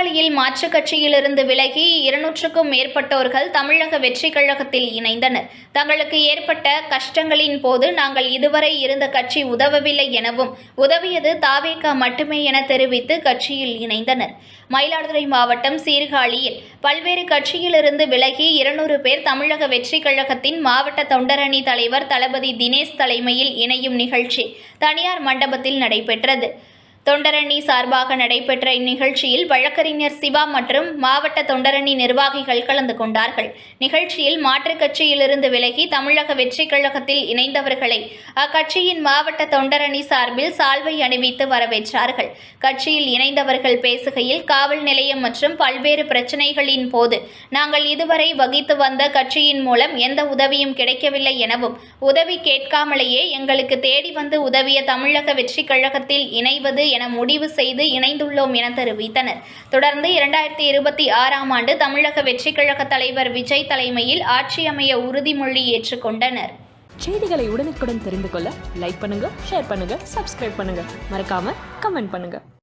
மாற்றுக் கட்சியிலிருந்து விலகி இருநூற்றுக்கும் மேற்பட்டோர்கள் தமிழக வெற்றிக் கழகத்தில் இணைந்தனர். தங்களுக்கு ஏற்பட்ட கஷ்டங்களின் போது நாங்கள் இதுவரை இருந்த கட்சி உதவவில்லை எனவும் உதவியது தாவேகா மட்டுமே என தெரிவித்து கட்சியில் இணைந்தனர். மயிலாடுதுறை மாவட்டம் சீர்காழியில் பல்வேறு கட்சியிலிருந்து விலகி இருநூறு பேர் தமிழக வெற்றிக் கழகத்தின் மாவட்ட தொண்டரணி தலைவர் தளபதி தினேஷ் தலைமையில் இணையும் நிகழ்ச்சி தனியார் மண்டபத்தில் நடைபெற்றது. தொண்டரணி சார்பாக நடைபெற்ற இந்நிகழ்ச்சியில் வழக்கறிஞர் சிவா மற்றும் மாவட்ட தொண்டரணி நிர்வாகிகள் கலந்து கொண்டார்கள். நிகழ்ச்சியில் மாற்றுக் கட்சியிலிருந்து விலகி தமிழக வெற்றிக் கழகத்தில் இணைந்தவர்களை அக்கட்சியின் மாவட்ட தொண்டரணி சார்பில் சால்வை அணிவித்து வரவேற்றார்கள். கட்சியில் இணைந்தவர்கள் பேசுகையில் காவல் நிலையம் மற்றும் பல்வேறு பிரச்சினைகளின் போது நாங்கள் இதுவரை வகித்து வந்த கட்சியின் மூலம் எந்த உதவியும் கிடைக்கவில்லை எனவும் உதவி கேட்காமலேயே எங்களுக்கு தேடி வந்து உதவிய தமிழக வெற்றிக் கழகத்தில் இணைவது என முடிவு செய்து இணைந்துள்ளோம் என தெரிவித்தனர். தொடர்ந்து இரண்டாயிரத்தி இருபத்தி ஆறாம் ஆண்டு தமிழக வெற்றி கழக தலைவர் விஜய் தலைமையில் ஆட்சி அமைய உறுதிமொழி ஏற்றுக்கொண்டனர் செய்திகளை உடனுக்குடன் தெரிந்து கொள்ள லைக் பண்ணுங்க ஷேர் பண்ணுங்க சப்ஸ்கிரைப் பண்ணுங்க. மறக்காம கமெண்ட் பண்ணுங்க.